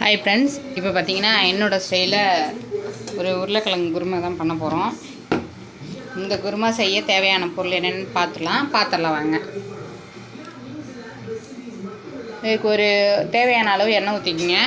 Hi friends இப்போ பார்த்தீங்கன்னா என்னோடய ஸ்டைலில் ஒரு உருளைக்கிழங்கு குருமா தான் பண்ண போகிறோம் இந்த குருமா செய்ய தேவையான பொருள் என்னென்னு பார்த்துலாம் பார்த்துடலாம் வாங்க. இதுக்கு ஒரு தேவையான அளவு எண்ணெய் ஊற்றிக்கிங்க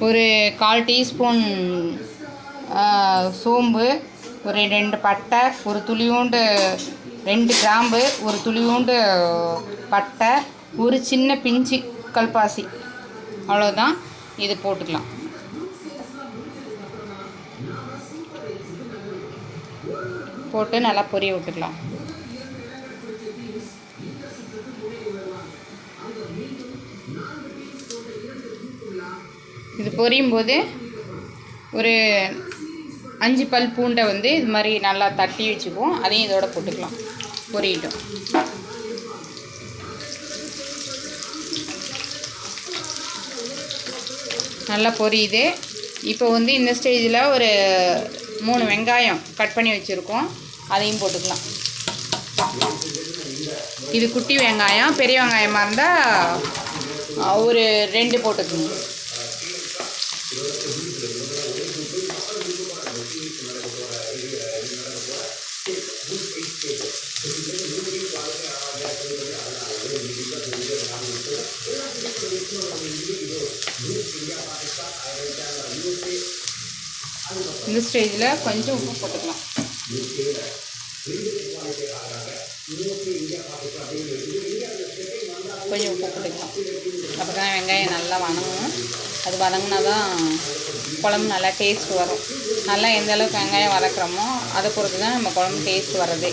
ஒரு கால் டீஸ்பூன் சோம்பு ஒரு ரெண்டு பட்டை ஒரு துளியூண்டு ரெண்டு கிராம்பு ஒரு துளியூண்டு பட்டை ஒரு சின்ன பிஞ்சு கல்பாசி. அவ்வளோதான் இது போட்டுக்கலாம். போட்டு நல்லா பொரிய விட்டுக்கலாம். இது பொரியும் போது ஒரு அஞ்சு பல் பூண்டை வந்து இது மாதிரி நல்லா தட்டி வச்சுக்குவோம். அதையும் இதோட போட்டுக்கலாம். பொரியட்டும். நல்லா பொரியுது. இப்போ வந்து இந்த ஸ்டேஜில் ஒரு மூணு வெங்காயம் கட் பண்ணி வச்சுருக்கோம். அதையும் போட்டுக்கலாம். இது குட்டி வெங்காயம் பெரிய வெங்காயமாக இருந்தால் ஒரு ரெண்டு போட்டுக்கோங்க. இந்த ஸ்டேஜில் கொஞ்சம் உப்பு போட்டுக்கலாம். கொஞ்சம் உப்பு போட்டுக்கலாம். அப்போ தான் வெங்காயம் நல்லா வணங்கும். அது வதங்கினா தான் குழம்பு நல்லா டேஸ்ட் வரும். நல்லா எந்த அளவுக்கு வெங்காயம் வதக்குறோமோ அதை பொறுத்து தான் நம்ம குழம்பு டேஸ்ட் வர்றதே.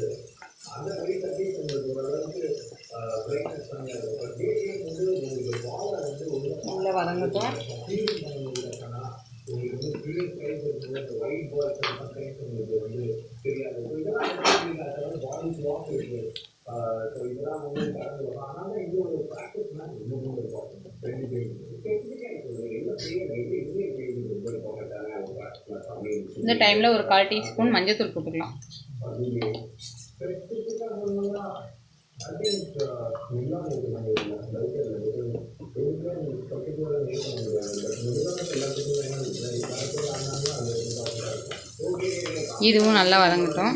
வதங்கட்டும் இந்த டைமில் ஒரு கால் டீஸ்பூன் மஞ்சள் தூள் போட்டுக்கலாம். இதுவும் நல்லா வதங்கட்டும்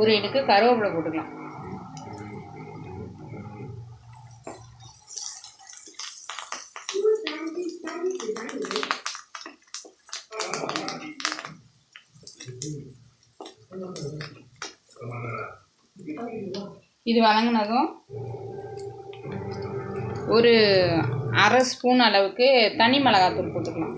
ஒரு இடுக்கு கருவேப்பிலை போட்டுக்கலாம். இது வதங்கினதும் ஒரு அரை ஸ்பூன் அளவுக்கு தனி மிளகாத்தூள் போட்டுக்கலாம்.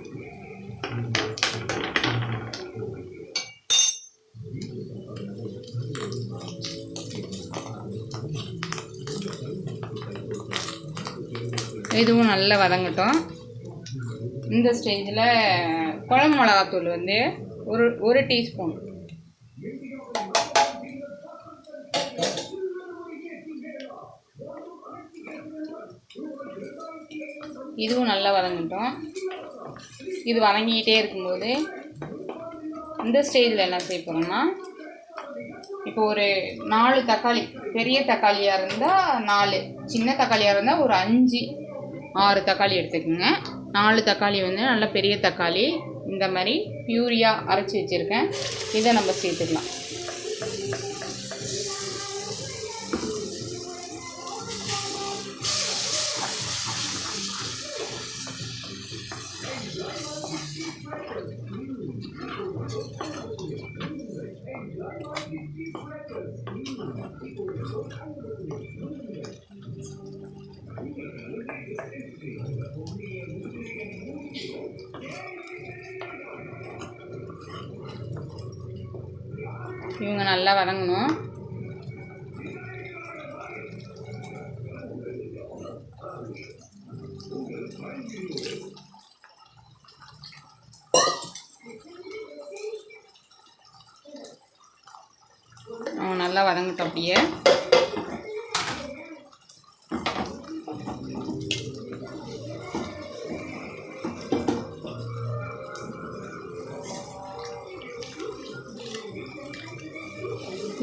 இதுவும் நல்லா வதங்கட்டும். இந்த ஸ்டேஜில் குழம்பு மிளகாத்தூள் வந்து ஒரு ஒரு டீஸ்பூன். இதுவும் நல்லா வதங்கட்டும். இது வதங்கிக்கிட்டே இருக்கும்போது இந்த ஸ்டேஜில் என்ன செய்ய போகிறோம்னா இப்போ ஒரு நாலு தக்காளி பெரிய தக்காளியாக இருந்தால் நாலு சின்ன தக்காளியாக இருந்தால் ஒரு அஞ்சு ஆறு தக்காளி எடுத்துக்கோங்க. நாலு தக்காளி வந்து நல்ல பெரிய தக்காளி இந்த மாதிரி பியூரியாக அரைச்சி வச்சுருக்கேன். இதை நம்ம சேர்த்துக்கலாம். இவங்க நல்லா வதங்கணும். நல்லா வதங்கட்டும் அப்படியே.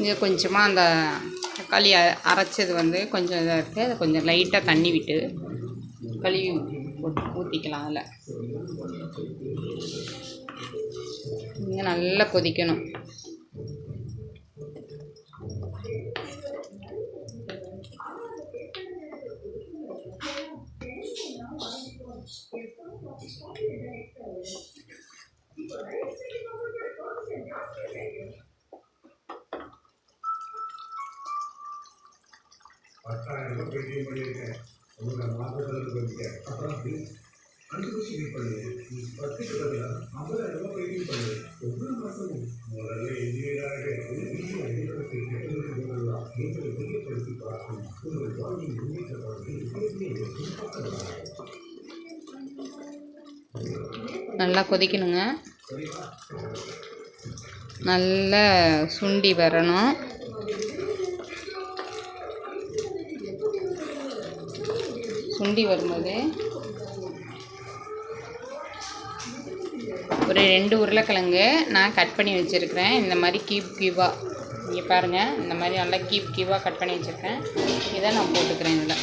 இங்கே கொஞ்சமாக அந்த தக்காளி அரைச்சது வந்து கொஞ்சம் இதாக இருக்குது அதை கொஞ்சம் லைட்டாக தண்ணி விட்டு கழுவி போட்டு ஊற்றிக்கலாம் அதில். இங்கே நல்லா கொதிக்கணும். பத்தாயிரம் ரூபாய் பேடிஎம் பண்ணியிருக்கேன். உங்களுக்கு நாற்பதாயிரம் பண்ணிட்டேன் அப்புறம் கண்டுபிடிச்சி நீ பண்ணு. நீ பத்துக்கு பதிலாக ஐம்பதாயிரம் ரூபாய் பேடிஎம் பண்ணு. ஒவ்வொரு மாதமும் முதல்ல இன்ஜினியராக நீங்கள் தெரியப்படுத்தி பார்க்கும் உங்கள் வாழ்வின் முன்னேற்றத்தை நல்லா கொதிக்கணுங்க. நல்லா சுண்டி வரணும். சுண்டி வரும்போது. ஒரு ரெண்டு உருளைக்கிழங்கு நான் கட் பண்ணி வச்சுருக்கிறேன். இந்த மாதிரி கீப் கீவாக இங்கே பாருங்கள் இந்த மாதிரி நல்லா கீப் கீவாக கட் பண்ணி வச்சுருக்கேன் இதை நான் போட்டுக்கிறேன் இதில்.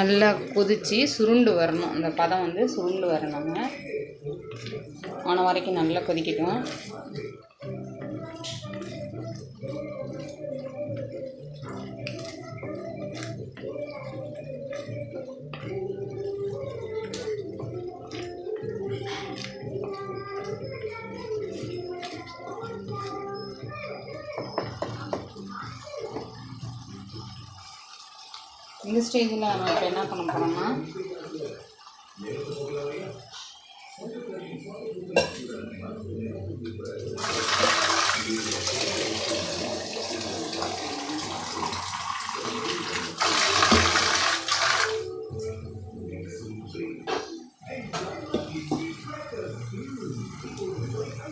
நல்லா கொதித்து சுருண்டு வரணும். இந்த பதம் வந்து சுருண்டு வரணுங்க. ஆன வரைக்கும் நல்லா கொதிக்கட்டும். இந்த ஸ்டேஜில் நான் இப்போ என்ன பண்ண போகிறோம்னா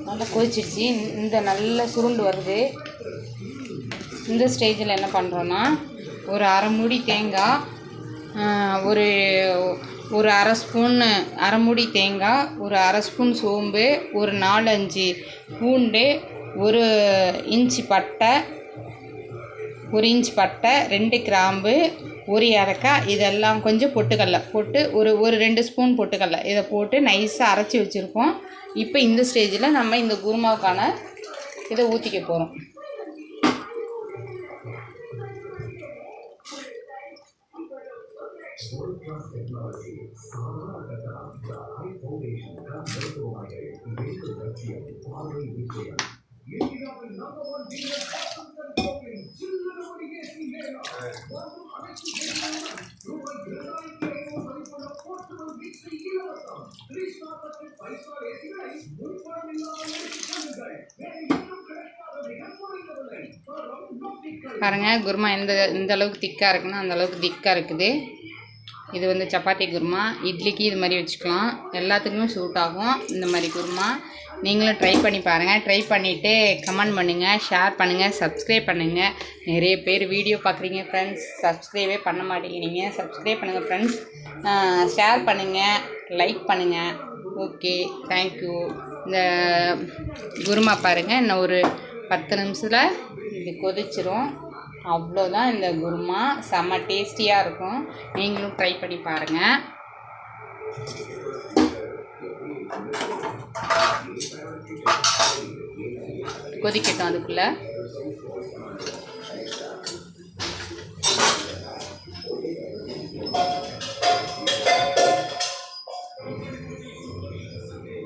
நல்லா கொதிச்சிடுச்சு இந்த நல்ல சுருண்டு வருது. இந்த ஸ்டேஜில் என்ன பண்ணுறோன்னா ஒரு அரை மூடி தேங்காய் ஒரு ஒரு அரை ஸ்பூன் அரை மூடி தேங்காய் ஒரு அரை ஸ்பூன் சோம்பு ஒரு நாலஞ்சு பூண்டு ஒரு இன்ச்சு பட்டை ஒரு இன்ச் பட்டை ரெண்டு கிராம்பு ஒரு இறக்காய் இதெல்லாம் கொஞ்சம் பொட்டுக்கடலை போட்டு ஒரு ஒரு ரெண்டு ஸ்பூன் பொட்டுக்கடலை. இதை போட்டு நைஸாக அரைச்சி வச்சுருக்கோம். இப்போ இந்த ஸ்டேஜில் நம்ம இந்த குருமாவுக்கான இதை ஊற்றிக்க போகிறோம் பாருங்கள் குருமா எந்த இந்த அளவுக்கு திக்காக இருக்குன்னா அந்த அளவுக்கு திக்காக இருக்குது. இது வந்து சப்பாத்தி குருமா இட்லிக்கு இது மாதிரி வச்சுக்கலாம். எல்லாத்துக்குமே சூட் ஆகும். இந்த மாதிரி குருமா நீங்களும் ட்ரை பண்ணி பாருங்கள் ட்ரை பண்ணிவிட்டு கமெண்ட் பண்ணுங்கள் ஷேர் பண்ணுங்கள் சப்ஸ்கிரைப் பண்ணுங்கள் நிறைய பேர் வீடியோ பார்க்குறீங்க ஃப்ரெண்ட்ஸ் சப்ஸ்கிரைபே பண்ண மாட்டேங்கிறீங்க. சப்ஸ்கிரைப் பண்ணுங்கள் ஃப்ரெண்ட்ஸ் ஷேர் பண்ணுங்கள் லைக் பண்ணுங்கள் ஓகே தேங்க்யூ இந்த குருமா பாருங்கள் இன்னும் ஒரு பத்து நிமிஷத்தில் இது கொதிச்சிரும். அவ்வளோதான் இந்த குருமா. செம்ம டேஸ்டியாக இருக்கும். நீங்களும் ட்ரை பண்ணி பாருங்கள் கொதிக்கட்டும் அதுக்குள்ளே.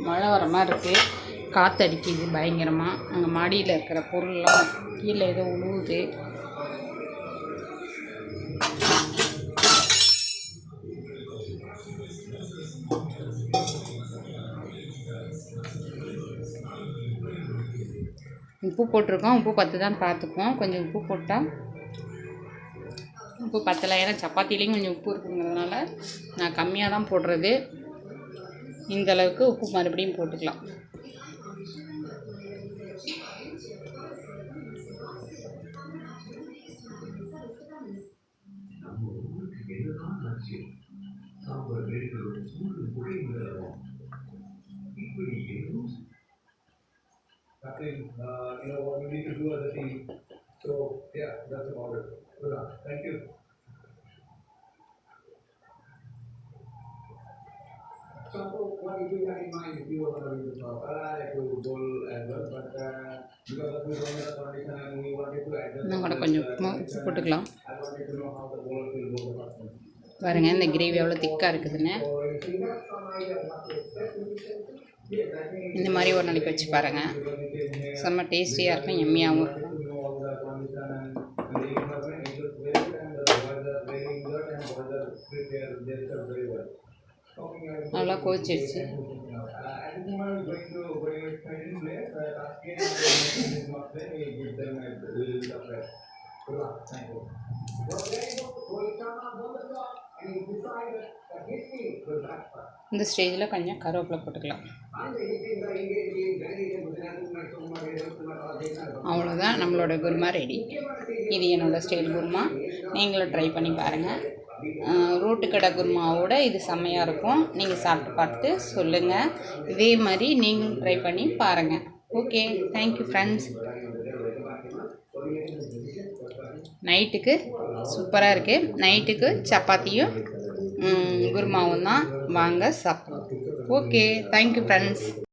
மழை வர மாதிரி இருக்குது காற்றடிக்குது பயங்கரமாக அங்கே மாடியில் இருக்கிற பொருள்லாம் கீழே ஏதோ உழுவுது. உப்பு போட்டிருக்கோம் உப்பு பத்து தான் பார்த்துக்குவோம் கொஞ்சம் உப்பு போட்டால் உப்பு பத்தலை ஏன்னா சப்பாத்திலையும் கொஞ்சம் உப்பு இருக்குங்கிறதுனால நான் கம்மியாக தான் போடுறது இந்த அளவுக்கு உப்பு மறுபடியும் போட்டுக்கலாம் சாம்பார் இப்படி எதுவும் Nothing, uh, you know, what we need to do as a team. So, yeah, that's about it. Good luck. Thank you. So, what did you have in mind if you were going to do this? I like to bowl as well, but uh, because of the condition and we wanted to. இன்னும் கூட கொஞ்சம் போட்டுக்கலாம் I the the. பாருங்க இந்த gravy எவ்வளோ திக்காக இருக்குதுன்னு இந்த மாதிரி ஒரு நாளைக்கு வச்சு பாருங்கள் செம்ம டேஸ்டியாக இருக்கும் எம்மியாகவும் இருக்கும் நல்லா கோச்சிடுச்சு Thank you. இந்த ஸ்டேஜில் கொஞ்சம் கருவேப்பிலை போட்டுக்கலாம். அவ்வளோதான் நம்மளோட குருமா ரெடி இது என்னோடய ஸ்டைல் குருமா. நீங்களும் ட்ரை பண்ணி பாருங்கள் ரோட்டு கடை குருமாவோட இது செம்மையாக இருக்கும். நீங்கள் சாப்பிட்டு பார்த்து சொல்லுங்கள் இதே மாதிரி நீங்களும் ட்ரை பண்ணி பாருங்கள் ஓகே தேங்க்யூ ஃப்ரெண்ட்ஸ் நைட்டுக்கு சூப்பராக இருக்குது நைட்டுக்கு சப்பாத்தியும் குருமாவும் தான் வாங்க சாப்பிடுவோம் ஓகே தேங்க்யூ ஃப்ரெண்ட்ஸ்